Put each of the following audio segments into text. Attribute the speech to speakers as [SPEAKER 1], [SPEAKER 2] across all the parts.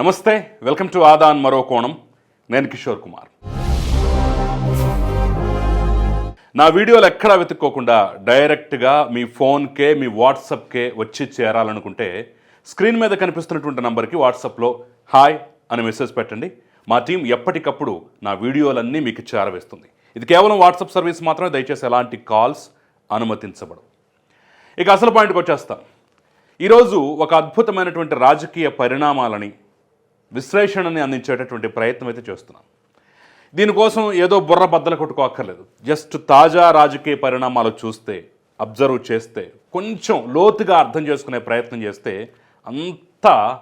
[SPEAKER 1] నమస్తే welcome to Aadan మరో కోణం. నేను కిషోర్ కుమార్. నా వీడియోలు ఎక్కడా వెతుక్కోకుండా డైరెక్ట్గా మీ ఫోన్కే మీ వాట్సప్కే వచ్చి చేరాలనుకుంటే స్క్రీన్ మీద కనిపిస్తున్నటువంటి నంబర్కి వాట్సాప్లో హాయ్ అని మెసేజ్ పెట్టండి. మా టీం ఎప్పటికప్పుడు నా వీడియోలన్నీ మీకు చేరవేస్తుంది. ఇది కేవలం వాట్సాప్ సర్వీస్ మాత్రమే దయచేసి ఎలాంటి కాల్స్ అనుమతించబడవు. ఇక అసలు పాయింట్కి వచ్చేస్తాం ఈరోజు ఒక అద్భుతమైనటువంటి రాజకీయ పరిణామాలని విశ్లేషణని అందించేటటువంటి ప్రయత్నం అయితే చేస్తున్నాం. దీనికోసం ఏదో బుర్ర బద్దలు కొట్టుకోక్కర్లేదు. జస్ట్ తాజా రాజకీయ పరిణామాలు చూస్తే అబ్జర్వ్ చేస్తే కొంచెం లోతుగా అర్థం చేసుకునే ప్రయత్నం చేస్తే అంతా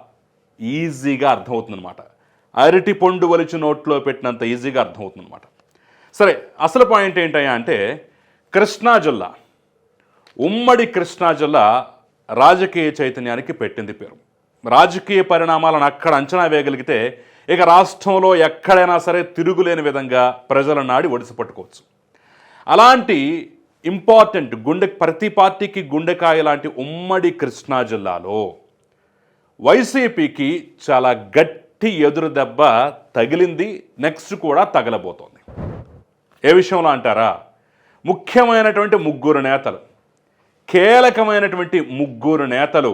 [SPEAKER 1] ఈజీగా అర్థమవుతుందన్నమాట. అరటి పొండు వలిచి నోట్లో పెట్టినంత ఈజీగా అర్థమవుతుందన్నమాట. సరే అసలు పాయింట్ ఏంటయ్యా అంటే కృష్ణా జిల్లా ఉమ్మడి కృష్ణా జిల్లా రాజకీయ చైతన్యానికి పెట్టింది పేరు. రాజకీయ పరిణామాలను అక్కడ అంచనా వేయగలిగితే ఇక రాష్ట్రంలో ఎక్కడైనా సరే తిరుగులేని విధంగా ప్రజల నాడి ఒడిసి పట్టుకోవచ్చు. అలాంటి ఇంపార్టెంట్ గుండె ప్రతి పార్టీకి గుండెకాయ లాంటి ఉమ్మడి కృష్ణా జిల్లాలో వైసీపీకి చాలా గట్టి ఎదురు దెబ్బ తగిలింది నెక్స్ట్ కూడా తగలబోతోంది. ఏ విషయంలో అంటారా? ముఖ్యమైనటువంటి ముగ్గురు నేతలు కీలకమైనటువంటి ముగ్గురు నేతలు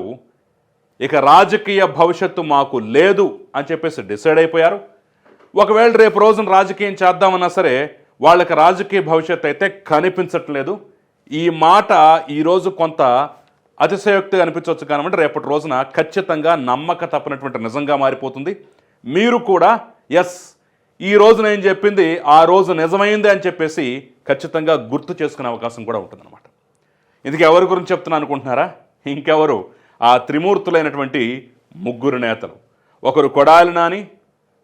[SPEAKER 1] ఇక రాజకీయ భవిష్యత్తు మాకు లేదు అని చెప్పేసి డిసైడ్ అయిపోయారు. ఒకవేళ రేపు రోజున రాజకీయం చేద్దామన్నా సరే వాళ్ళకి రాజకీయ భవిష్యత్తు అయితే కనిపించట్లేదు. ఈ మాట ఈరోజు కొంత అతిశయోక్తిగా అనిపించవచ్చు కానివ్వండి రేపటి రోజున ఖచ్చితంగా నమ్మక తప్పనటువంటి నిజంగా మారిపోతుంది. మీరు కూడా ఎస్ ఈ రోజు నేను చెప్పింది ఆ రోజు నిజమైంది అని చెప్పేసి ఖచ్చితంగా గుర్తు చేసుకునే అవకాశం కూడా ఉంటుందన్నమాట. ఇందుకు ఎవరి గురించి చెప్తున్నా అనుకుంటున్నారా? ఇంకెవరు? ఆ త్రిమూర్తులైనటువంటి ముగ్గురు నేతలు. ఒకరు కొడాలి నాని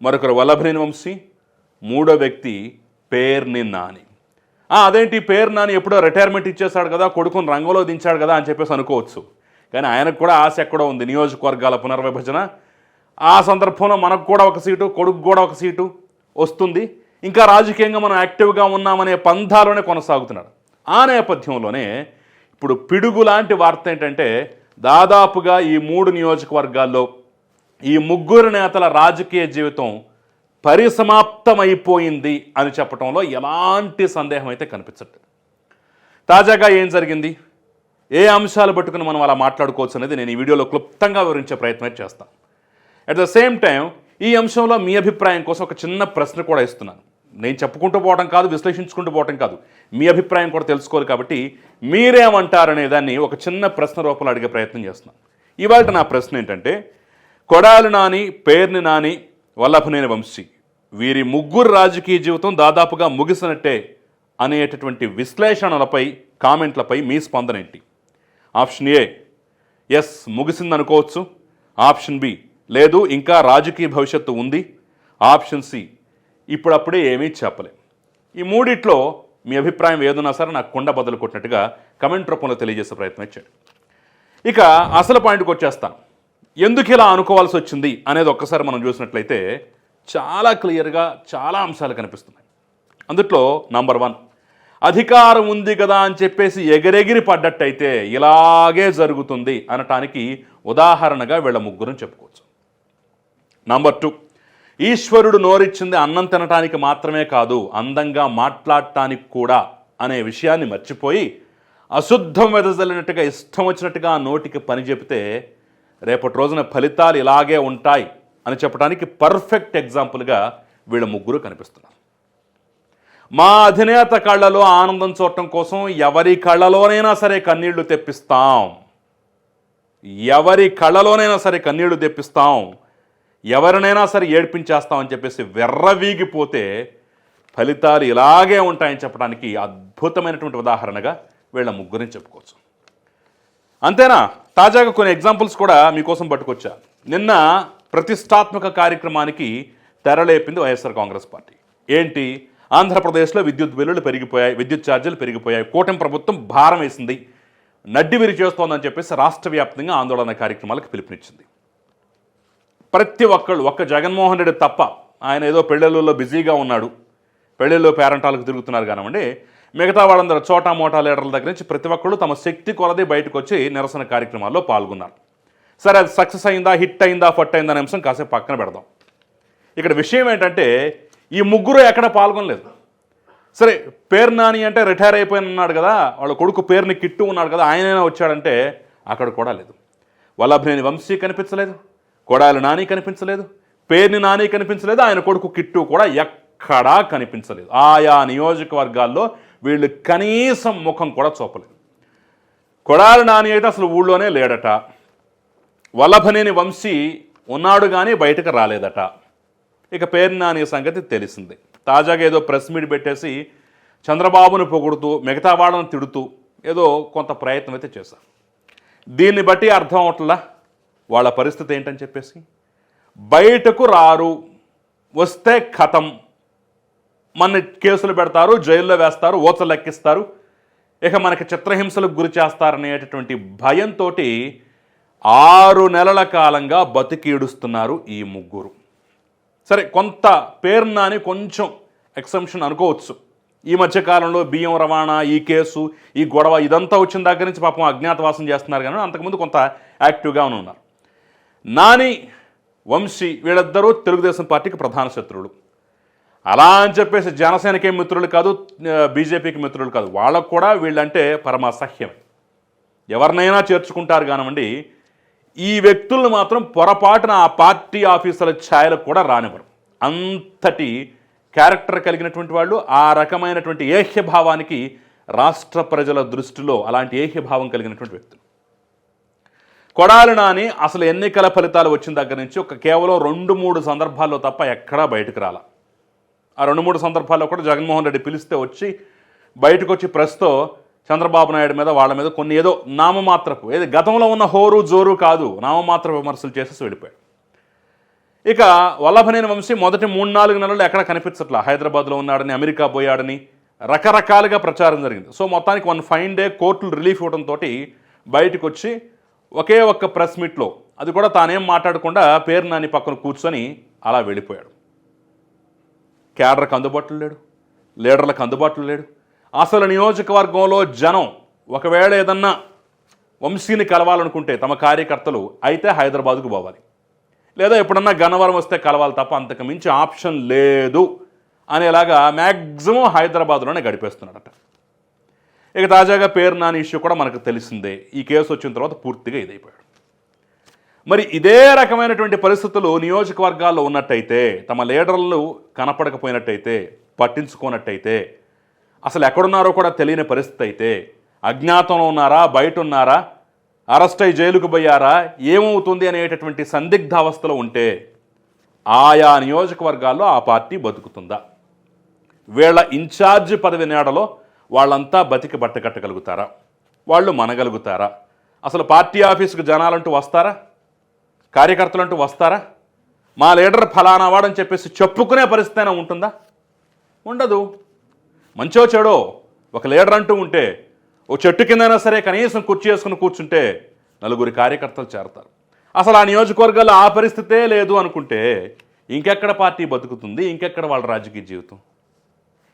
[SPEAKER 1] మరొకరు వల్లభనేని వంశీ మూడో వ్యక్తి పేర్ని నాని. అదేంటి పేరు నాని ఎప్పుడో రిటైర్మెంట్ ఇచ్చేశాడు కదా కొడుకుని రంగంలో దించాడు కదా అని చెప్పేసి అనుకోవచ్చు. కానీ ఆయనకు కూడా ఆశ ఎక్కడో ఉంది నియోజకవర్గాల పునర్విభజన. ఆ సందర్భంలో మనకు కూడా ఒక సీటు కొడుకు కూడా ఒక సీటు వస్తుంది. ఇంకా రాజకీయంగా మనం యాక్టివ్గా ఉన్నామనే పంధాలోనే కొనసాగుతున్నాడు. ఆ నేపథ్యంలోనే ఇప్పుడు పిడుగు లాంటి వార్త ఏంటంటే దాదాపుగా ఈ మూడు నియోజకవర్గాల్లో ఈ ముగ్గురు నేతల రాజకీయ జీవితం పరిసమాప్తమైపోయింది అని చెప్పడంలో ఎలాంటి సందేహం అయితే కనిపించట్లేదు. తాజాగా ఏం జరిగింది? ఏ అంశాలు పట్టుకుని మనం అలా మాట్లాడుకోవచ్చు అనేది నేను ఈ వీడియోలో క్లుప్తంగా వివరించే ప్రయత్నం చేస్తాను. అట్ ద సేమ్ టైం ఈ అంశంలో మీ అభిప్రాయం కోసం ఒక చిన్న ప్రశ్న కూడా ఇస్తున్నాను నేను చెప్పుకుంటూ పోవడం కాదు విశ్లేషించుకుంటూ పోవడం కాదు. మీ అభిప్రాయం కూడా తెలుసుకోవాలి కాబట్టి మీరేమంటారనే దాన్ని ఒక చిన్న ప్రశ్న రూపంలో అడిగే ప్రయత్నం చేస్తున్నాను. ఇవాళ నా ప్రశ్న ఏంటంటే కొడాలి నాని పేర్ని నాని వల్లభనేని వంశీ వీరి ముగ్గురు రాజకీయ జీవితం దాదాపుగా ముగిసినట్టే అనేటటువంటి విశ్లేషణలపై కామెంట్లపై మీ స్పందన ఏంటి? ఆప్షన్ ఏ ఎస్ ముగిసిందనుకోవచ్చు. ఆప్షన్ బి లేదు ఇంకా రాజకీయ భవిష్యత్తు ఉంది. ఆప్షన్ సి ఇప్పుడప్పుడే ఏమీ చెప్పలేం. ఈ మూడిట్లో మీ అభిప్రాయం ఏదన్నా సరే నాకు కొండ బదులు కొట్టినట్టుగా కమెంట్ రూపంలో తెలియజేసే ప్రయత్నం ఇచ్చాడు. ఇక అసలు పాయింట్కి వచ్చేస్తాను. ఎందుకు ఇలా అనుకోవాల్సి వచ్చింది అనేది ఒక్కసారి మనం చూసినట్లయితే చాలా క్లియర్గా చాలా అంశాలు కనిపిస్తున్నాయి. అందుట్లో నంబర్ వన్ అధికారం ఉంది కదా అని చెప్పేసి ఎగిరెగిరి పడ్డట్టయితే ఇలాగే జరుగుతుంది అనటానికి ఉదాహరణగా వీళ్ళ ముగ్గురం చెప్పుకోవచ్చు. నంబర్ టూ ఈశ్వరుడు నోరిచ్చింది అన్నం తినటానికి మాత్రమే కాదు అందంగా మాట్లాడటానికి కూడా అనే విషయాన్ని మర్చిపోయి అశుద్ధం వెదజల్లినట్టుగా ఇష్టం వచ్చినట్టుగా నోటికి పని చెబితే రేపటి రోజున ఫలితాలు ఇలాగే ఉంటాయి అని చెప్పడానికి పర్ఫెక్ట్ ఎగ్జాంపుల్గా వీళ్ళ ముగ్గురు కనిపిస్తున్నారు. మా అధినేత కళ్ళలో ఆనందం చూడటం కోసం ఎవరి కళ్ళలోనైనా సరే కన్నీళ్ళు తెప్పిస్తాం. ఎవరి కళ్ళలోనైనా సరే కన్నీళ్ళు తెప్పిస్తాం. ఎవరినైనా సరే ఏడ్పించేస్తామని చెప్పేసి వెర్రవీగిపోతే ఫలితాలు ఇలాగే ఉంటాయని చెప్పడానికి అద్భుతమైనటువంటి ఉదాహరణగా వీళ్ళ ముగ్గురిని చెప్పుకోవచ్చు. అంతేనా? తాజాగా కొన్ని ఎగ్జాంపుల్స్ కూడా మీకోసం పట్టుకొచ్చా. నిన్న ప్రతిష్టాత్మక కార్యక్రమానికి తెరలేపింది వైఎస్ఆర్ కాంగ్రెస్ పార్టీ. ఏంటి? ఆంధ్రప్రదేశ్లో విద్యుత్ బిల్లులు పెరిగిపోయాయి విద్యుత్ ఛార్జీలు పెరిగిపోయాయి కూటమి ప్రభుత్వం భారం వేసింది నడ్డి విరి చేస్తోందని చెప్పేసి రాష్ట్ర వ్యాప్తంగా ఆందోళన కార్యక్రమాలకు పిలుపునిచ్చింది. ప్రతి ఒక్కళ్ళు ఒక్క జగన్మోహన్ రెడ్డి తప్ప ఆయన ఏదో పెళ్ళిళ్ళలో బిజీగా ఉన్నాడు పెళ్ళిళ్ళు పేరంటాలకు తిరుగుతున్నారు కానివ్వండి మిగతా వాళ్ళందరూ చోటా మోటా లీడర్ల దగ్గర నుంచి ప్రతి ఒక్కళ్ళు తమ శక్తి కొలది బయటకు వచ్చి నిరసన కార్యక్రమాల్లో పాల్గొన్నారు. సరే అది సక్సెస్ అయిందా హిట్ అయిందా ఫట్ అయిందా అనే అంశం కాసేపు పక్కన పెడదాం. ఇక్కడ విషయం ఏంటంటే ఈ ముగ్గురు ఎక్కడ పాల్గొనలేదు. సరే పేరు నాని అంటే రిటైర్ అయిపోయిన ఉన్నాడు కదా వాళ్ళ కొడుకు పేరుని కిట్టు ఉన్నాడు కదా ఆయనైనా వచ్చాడంటే అక్కడ కూడా లేదు. వల్లభనేని వంశీ కనిపించలేదు. కొడాలి నాని కనిపించలేదు పేరుని నాని కనిపించలేదు ఆయన కొడుకు కిట్టు కూడా ఎక్కడా కనిపించలేదు. ఆయా నియోజకవర్గాల్లో వీళ్ళు కనీసం ముఖం కూడా చూపలేదు. కొడాలి నాని అయితే అసలు ఊళ్ళోనే లేడట. వల్లభనేని వంశీ ఉన్నాడు కానీ బయటకు రాలేదట. ఇక పేరు నాని సంగతి తెలిసింది. తాజాగా ఏదో ప్రెస్ మీట్ పెట్టేసి చంద్రబాబును పొగుడుతూ మిగతా వాళ్ళను తిడుతూ ఏదో కొంత ప్రయత్నం అయితే చేశారు. దీన్ని బట్టి అర్థం అవట్లా? వాళ్ళ పరిస్థితి ఏంటని చెప్పేసి? బయటకు రారు వస్తే కథం. మన కేసులు పెడతారు జైల్లో వేస్తారు ఓచలు లెక్కిస్తారు. ఇక మనకి చిత్రహింసలకు గురి చేస్తారనేటటువంటి భయంతో ఆరు నెలల కాలంగా బతికీడుస్తున్నారు ఈ ముగ్గురు. సరే కొంత పేరునాని కొంచెం ఎక్సెంప్షన్ అనుకోవచ్చు. ఈ మధ్యకాలంలో బియ్యం రవాణా ఈ కేసు ఈ గొడవ ఇదంతా వచ్చిన దగ్గర నుంచి పాపం అజ్ఞాతవాసం చేస్తున్నారు కానీ అంతకుముందు కొంత యాక్టివ్గా ఉన్నారు. నాని వంశీ వీళ్ళిద్దరూ తెలుగుదేశం పార్టీకి ప్రధాన శత్రువులు. అలా అని చెప్పేసి జనసేనకి మిత్రులు కాదు బీజేపీకి మిత్రులు కాదు. వాళ్ళకు కూడా వీళ్ళంటే పరమ ఎవరినైనా చేర్చుకుంటారు కానివ్వండి ఈ వ్యక్తులను మాత్రం పొరపాటున ఆ పార్టీ ఆఫీసుల ఛాయలకు కూడా రానివ్వరు. అంతటి క్యారెక్టర్ కలిగినటువంటి వాళ్ళు ఆ రకమైనటువంటి ఏహ్యభావానికి రాష్ట్ర ప్రజల దృష్టిలో అలాంటి ఏహ్యభావం కలిగినటువంటి వ్యక్తులు. కొడాలి నాని అసలు ఎన్నికల ఫలితాలు వచ్చిన దగ్గర నుంచి ఒక కేవలం రెండు మూడు సందర్భాల్లో తప్ప ఎక్కడా బయటకు రాల. ఆ రెండు మూడు సందర్భాల్లో కూడా జగన్మోహన్ రెడ్డి పిలిస్తే వచ్చి బయటకు వచ్చి ప్రెస్తో చంద్రబాబు నాయుడు మీద వాళ్ళ మీద కొన్ని ఏదో నామమాత్రపు ఏది గతంలో ఉన్న హోరు జోరు కాదు నామమాత్ర విమర్శలు చేసేసి వెళ్ళిపోయాడు. ఇక వల్లభనేని వంశీ మొదటి మూడు నాలుగు నెలలు ఎక్కడ కనిపించట్లా? హైదరాబాద్లో ఉన్నాడని అమెరికా పోయాడని రకరకాలుగా ప్రచారం జరిగింది. సో మొత్తానికి వన్ ఫైన్ డే కోర్టులు రిలీఫ్ ఇవ్వడంతో బయటకు వచ్చి ఒకే ఒక్క ప్రెస్ మీట్లో అది కూడా తానేం మాట్లాడకుండా పేరు నాని పక్కన కూర్చొని అలా వెళ్ళిపోయాడు. క్యాడర్కి అందుబాటులో లేడు. లీడర్లకు అందుబాటులో లేడు. అసలు నియోజకవర్గంలో జనం ఒకవేళ ఏదన్నా వంశీని కలవాలనుకుంటే తమ కార్యకర్తలు అయితే హైదరాబాద్కు పోవాలి. లేదా ఎప్పుడన్నా గన్నవరం వస్తే కలవాలి తప్ప అంతకు మించి ఆప్షన్ లేదు అనేలాగా మ్యాక్సిమం హైదరాబాద్లోనే గడిపేస్తున్నాడట. ఇక తాజాగా పేరు నాని ఇష్యూ కూడా మనకు తెలిసిందే. ఈ కేసు వచ్చిన తర్వాత పూర్తిగా ఇదైపోయాడు. మరి ఇదే రకమైనటువంటి పరిస్థితులు నియోజకవర్గాల్లో ఉన్నట్టయితే తమ లీడర్లు కనపడకపోయినట్టయితే పట్టించుకోనట్టయితే అసలు ఎక్కడున్నారో కూడా తెలియని పరిస్థితి అయితే అజ్ఞాతంలో ఉన్నారా బయట ఉన్నారా అరెస్ట్ అయి జైలుకు పోయారా ఏమవుతుంది అనేటటువంటి సందిగ్ధ అవస్థలో ఉంటే ఆయా నియోజకవర్గాల్లో ఆ పార్టీ బతుకుతుందా? వీళ్ళ ఇన్ఛార్జ్ పదవి నేడలో వాళ్ళంతా బతికి బట్టకట్టగలుగుతారా వాళ్ళు మనగలుగుతారా? అసలు పార్టీ ఆఫీసుకు జనాలంటూ వస్తారా? కార్యకర్తలంటూ వస్తారా? మా లీడర్ ఫలానా వాడని చెప్పేసి చెప్పుకునే పరిస్థితి అయినా ఉంటుందా? ఉండదు. మంచో చెడో ఒక లీడర్ అంటూ ఉంటే ఓ చెట్టు కిందైనా సరే కనీసం కుర్చీ వేసుకుని కూర్చుంటే నలుగురి కార్యకర్తలు చేరతారు. అసలు ఆ నియోజకవర్గాల్లో ఆ పరిస్థితే లేదు అనుకుంటే ఇంకెక్కడ పార్టీ బతుకుతుంది? ఇంకెక్కడ వాళ్ళ రాజకీయ జీవితం?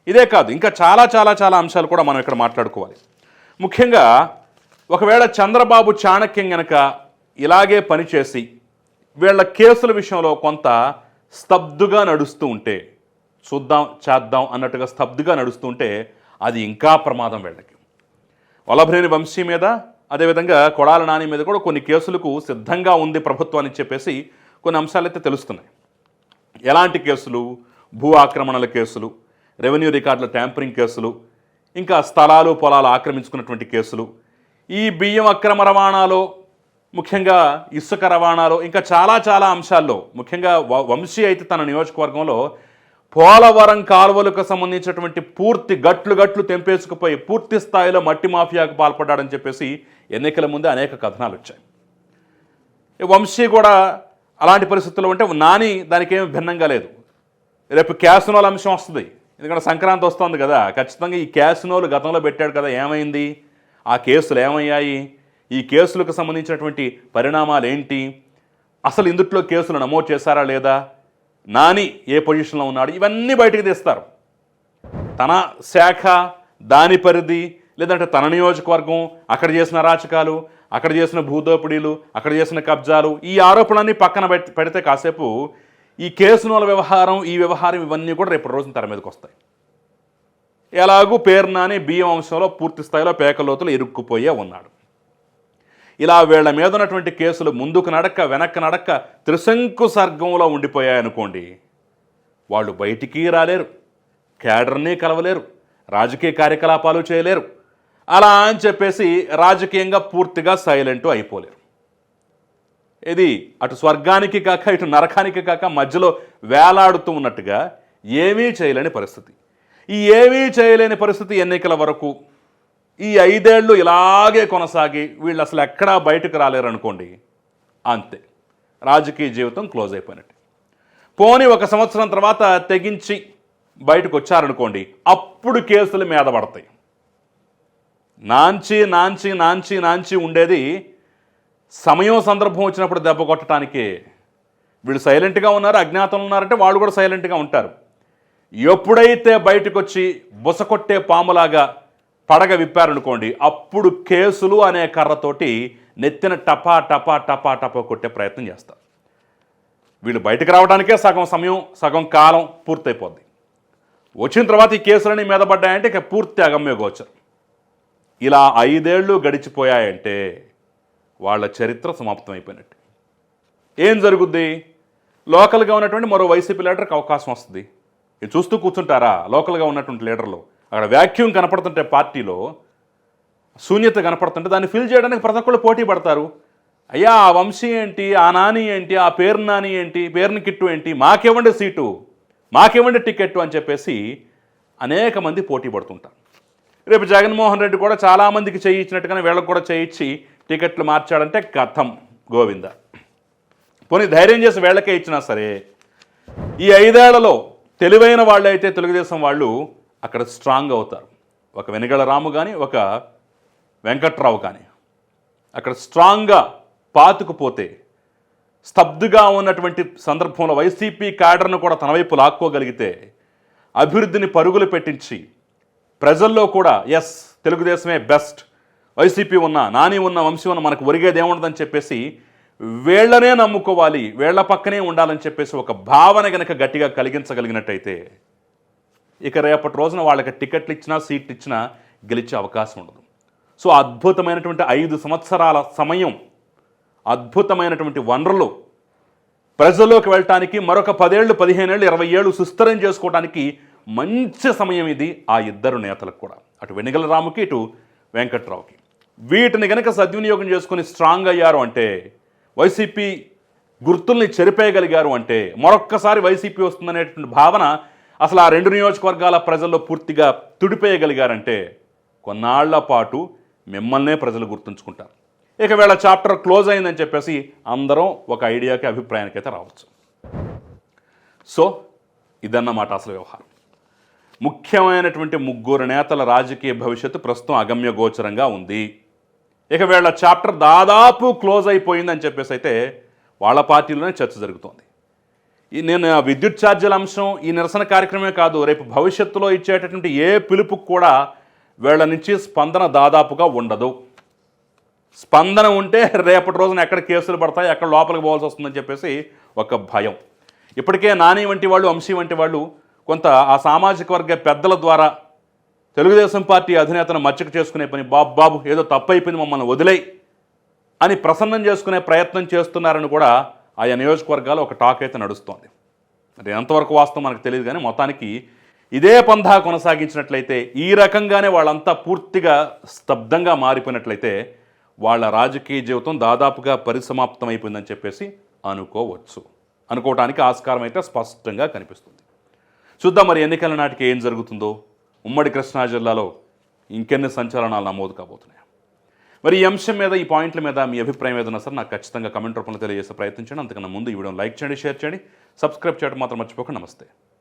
[SPEAKER 1] ఇదే కాదు ఇంకా చాలా చాలా చాలా అంశాలు కూడా మనం ఇక్కడ మాట్లాడుకోవాలి. ముఖ్యంగా ఒకవేళ చంద్రబాబు చాణక్యం గనక ఇలాగే పనిచేసి వీళ్ళ కేసుల విషయంలో కొంత స్తబ్దుగా నడుస్తూ ఉంటే చూద్దాం చేద్దాం అన్నట్టుగా స్తబ్దుగా నడుస్తూ ఉంటే అది ఇంకా ప్రమాదం వీళ్ళకి. వల్లభనేని వంశీ మీద అదేవిధంగా కొడాల నాని మీద కూడా కొన్ని కేసులకు సిద్ధంగా ఉంది ప్రభుత్వాన్ని చెప్పేసి కొన్ని అంశాలు అయితే తెలుస్తున్నాయి. ఎలాంటి కేసులు? భూ ఆక్రమణల కేసులు రెవెన్యూ రికార్డుల ట్యాంపరింగ్ కేసులు ఇంకా స్థలాలు పొలాలు ఆక్రమించుకున్నటువంటి కేసులు ఈ బియ్యం అక్రమ రవాణాలో ముఖ్యంగా ఇసుక రవాణాలో ఇంకా చాలా చాలా అంశాల్లో ముఖ్యంగా వ- వంశీ అయితే తన నియోజకవర్గంలో పోలవరం కాలువలకు సంబంధించినటువంటి పూర్తి గట్లు గట్లు తెంపేసుకుపోయి పూర్తి స్థాయిలో మట్టి మాఫియాకు పాల్పడ్డాడని చెప్పేసి ఎన్నికల ముందే అనేక కథనాలు వచ్చాయి. వంశీ కూడా అలాంటి పరిస్థితుల్లో ఉంటే నాని దానికి ఏమి భిన్నంగా లేదు. రేపు క్యాసినోల అంశం వస్తుంది. ఎందుకంటే సంక్రాంతి వస్తుంది కదా. ఖచ్చితంగా ఈ క్యాసినోలు గతంలో పెట్టాడు కదా ఏమైంది? ఆ కేసులు ఏమయ్యాయి? ఈ కేసులకు సంబంధించినటువంటి పరిణామాలు ఏంటి అసలు ఇందుట్లో కేసులు నమోదు చేశారా లేదా? నాని ఏ పొజిషన్లో ఉన్నాడు? ఇవన్నీ బయటకు తీస్తారు. తన శాఖ దాని పరిధి లేదంటే తన నియోజకవర్గం అక్కడ చేసిన అరాచకాలు అక్కడ చేసిన భూదోపిడీలు అక్కడ చేసిన కబ్జాలు ఈ ఆరోపణలన్నీ పక్కన పెడితే కాసేపు ఈ కేసునోల వ్యవహారం ఈ వ్యవహారం ఇవన్నీ కూడా రేపు రోజున తెర మీదకి వస్తాయి. ఎలాగూ పేర్నాని బియ్యం అంశంలో పూర్తి స్థాయిలో పేకలోతులు ఇరుక్కుపోయే ఉన్నాడు. ఇలా వీళ్ళ మీద ఉన్నటువంటి కేసులు ముందుకు నడక్క వెనక్కి నడక్క త్రిశంకు సర్గంలో ఉండిపోయాయనుకోండి వాళ్ళు బయటికి రాలేరు కేడర్ని కలవలేరు రాజకీయ కార్యకలాపాలు చేయలేరు. అలా అని చెప్పేసి రాజకీయంగా పూర్తిగా సైలెంట్ అయిపోలేరు. ఇది అటు స్వర్గానికి కాక ఇటు నరకానికి కాక మధ్యలో వేలాడుతూ ఉన్నట్టుగా ఏమీ చేయలేని పరిస్థితి. ఈ ఏమీ చేయలేని పరిస్థితి ఎన్నికల వరకు ఈ ఐదేళ్ళు ఇలాగే కొనసాగి వీళ్ళు అసలు ఎక్కడా బయటకు రాలేరు అనుకోండి అంతే. రాజకీయ జీవితం క్లోజ్ అయిపోయినట్టు. పోని ఒక సంవత్సరం తర్వాత తెగించి బయటకు వచ్చారనుకోండి అప్పుడు కేసులు మీద పడతాయి. నాంచి నాంచి నాంచి నాంచి ఉండేది సమయం సందర్భం వచ్చినప్పుడు దెబ్బ కొట్టడానికి వీళ్ళు సైలెంట్గా ఉన్నారు అజ్ఞాతంలో ఉన్నారంటే వాళ్ళు కూడా సైలెంట్గా ఉంటారు. ఎప్పుడైతే బయటకు వచ్చి బుసకొట్టే పాములాగా పడగ విప్పారనుకోండి అప్పుడు కేసులు అనే కర్రతోటి నెత్తిన టపా టపా టపా టపా కొట్టే ప్రయత్నం చేస్తారు. వీళ్ళు బయటకు రావడానికే సగం సమయం సగం కాలం పూర్తయిపోద్ది. వచ్చిన తర్వాత ఈ కేసులన్నీ మీద పడ్డాయంటే ఇక పూర్తి అగమ్య గోచరం ఇలా ఐదేళ్ళు గడిచిపోయాయంటే వాళ్ళ చరిత్ర సమాప్తం అయిపోయినట్టు. ఏం జరుగుద్ది? లోకల్గా ఉన్నటువంటి మరో వైసీపీ లీడర్కి అవకాశం వస్తుంది. ఇది చూస్తూ కూర్చుంటారా? లోకల్గా ఉన్నటువంటి లీడర్లు. అక్కడ వ్యాక్యూమ్ కనపడుతుంటే పార్టీలో శూన్యత కనపడుతుంటే దాన్ని ఫిల్ చేయడానికి ప్రతి ఒక్కళ్ళు పోటీ పడతారు. అయ్యా ఆ వంశీ ఏంటి? ఆ నాని ఏంటి? ఆ పేరు నాని ఏంటి? పేరుని కిట్టు ఏంటి? మాకివ్వండి సీటు. మాకివ్వండి టికెట్ అని చెప్పేసి అనేక మంది పోటీ పడుతుంటారు. రేపు జగన్మోహన్ రెడ్డి కూడా చాలామందికి చేయించినట్టుగానే వీళ్ళకి కూడా చేయించి టికెట్లు మార్చాడంటే కథం గోవింద. పోనీ ధైర్యం చేసి వీళ్ళకే ఇచ్చినా సరే ఈ ఐదేళ్ళలో తెలివైన వాళ్ళు అయితే తెలుగుదేశం వాళ్ళు అక్కడ స్ట్రాంగ్ అవుతారు. ఒక వెనుగళ రాము కానీ ఒక వెంకట్రావు కానీ అక్కడ స్ట్రాంగ్గా పాతుకుపోతే స్తబ్దుగా ఉన్నటువంటి సందర్భంలో వైసీపీ క్యాడర్ను కూడా తన వైపు లాక్కోగలిగితే అభివృద్ధిని పరుగులు పెట్టించి ప్రజల్లో కూడా ఎస్ తెలుగుదేశమే బెస్ట్ వైసీపీ ఉన్న నాని ఉన్న వంశీ ఉన్న మనకు ఒరిగేది ఏముండదని చెప్పేసి వీళ్ళనే నమ్ముకోవాలి వీళ్ళ పక్కనే ఉండాలని చెప్పేసి ఒక భావన గనక గట్టిగా కలిగించగలిగినట్టయితే ఇక రేపటి రోజున వాళ్ళకి టికెట్లు ఇచ్చినా సీట్లు ఇచ్చినా గెలిచే అవకాశం ఉండదు. సో అద్భుతమైనటువంటి ఐదు సంవత్సరాల సమయం అద్భుతమైనటువంటి వనరులు ప్రజల్లోకి వెళ్ళటానికి మరొక పదేళ్ళు పదిహేనేళ్ళు ఇరవై ఏళ్ళు సుస్థిరం చేసుకోవడానికి మంచి సమయం ఇది ఆ ఇద్దరు నేతలకు కూడా. అటు వెనిగల రాముకి ఇటు వెంకట్రావుకి. వీటిని కనుక సద్వినియోగం చేసుకొని స్ట్రాంగ్ అయ్యారు అంటే వైసీపీ గుర్తుల్ని చెరిపేయగలిగారు అంటే మరొక్కసారి వైసీపీ వస్తుందనేటువంటి భావన అసలు ఆ రెండు నియోజకవర్గాల ప్రజల్లో పూర్తిగా తుడిపేయగలిగారంటే కొన్నాళ్ళ పాటు మిమ్మల్నే ప్రజలు గుర్తుంచుకుంటారు. ఇక వేళ చాప్టర్ క్లోజ్ అయిందని చెప్పేసి అందరం ఒక ఐడియాకి అభిప్రాయానికి అయితే రావచ్చు. సో ఇదన్నమాట అసలు వ్యవహారం. ముఖ్యమైనటువంటి ముగ్గురు నేతల రాజకీయ భవిష్యత్తు ప్రస్తుతం అగమ్య గోచరంగా ఉంది. ఇక వీళ్ళ చాప్టర్ దాదాపు క్లోజ్ అయిపోయిందని చెప్పేసి అయితే వాళ్ళ పార్టీలోనే చర్చ జరుగుతోంది. ఈ నేను ఆ విద్యుత్ ఛార్జీల అంశం ఈ నిరసన కార్యక్రమే కాదు రేపు భవిష్యత్తులో ఇచ్చేటటువంటి ఏ పిలుపుకు కూడా వీళ్ళ నుంచి స్పందన దాదాపుగా ఉండదు. స్పందన ఉంటే రేపటి రోజున ఎక్కడ కేసులు పడతాయి ఎక్కడ లోపలికి పోవాల్సి వస్తుందని చెప్పేసి ఒక భయం. ఇప్పటికే నాని వంటి వాళ్ళు వంశీ వంటి వాళ్ళు కొంత ఆ సామాజిక వర్గ పెద్దల ద్వారా తెలుగుదేశం పార్టీ అధినేతను మచ్చక చేసుకునే పని బాబు బాబు ఏదో తప్పైపోయింది మమ్మల్ని వదిలేయి అని ప్రసన్నం చేసుకునే ప్రయత్నం చేస్తున్నారని కూడా ఆయా నియోజకవర్గాలు ఒక టాక్ అయితే నడుస్తోంది. అంటే ఎంతవరకు వాస్తవం మనకు తెలియదు కానీ మొత్తానికి ఇదే పంధా కొనసాగించినట్లయితే ఈ రకంగానే వాళ్ళంతా పూర్తిగా స్తబ్దంగా మారిపోయినట్లయితే వాళ్ళ రాజకీయ జీవితం దాదాపుగా పరిసమాప్తం అయిపోయిందని చెప్పేసి అనుకోవచ్చు. అనుకోవటానికి ఆస్కారం అయితే స్పష్టంగా కనిపిస్తుంది. చూద్దాం మరి ఎన్నికల నాటికి ఏం జరుగుతుందో. ఉమ్మడి కృష్ణా జిల్లాలో ఇంకెన్ని సంచలనాలు నమోదు కాబోతున్నాయి. మరి ఈ అంశం మీద ఈ పాయింట్ల మీద మీ అభిప్రాయం ఏదైనా సరే నాకు ఖచ్చితంగా కమెంట్ రూపంలో తెలియజేసే ప్రయత్నించండి అంతకన్నా ముందు ఈ వీడియోని లైక్ చేయండి షేర్ చేయండి. సబ్స్క్రైబ్ చేయడం మాత్రం మర్చిపోకండి. నమస్తే.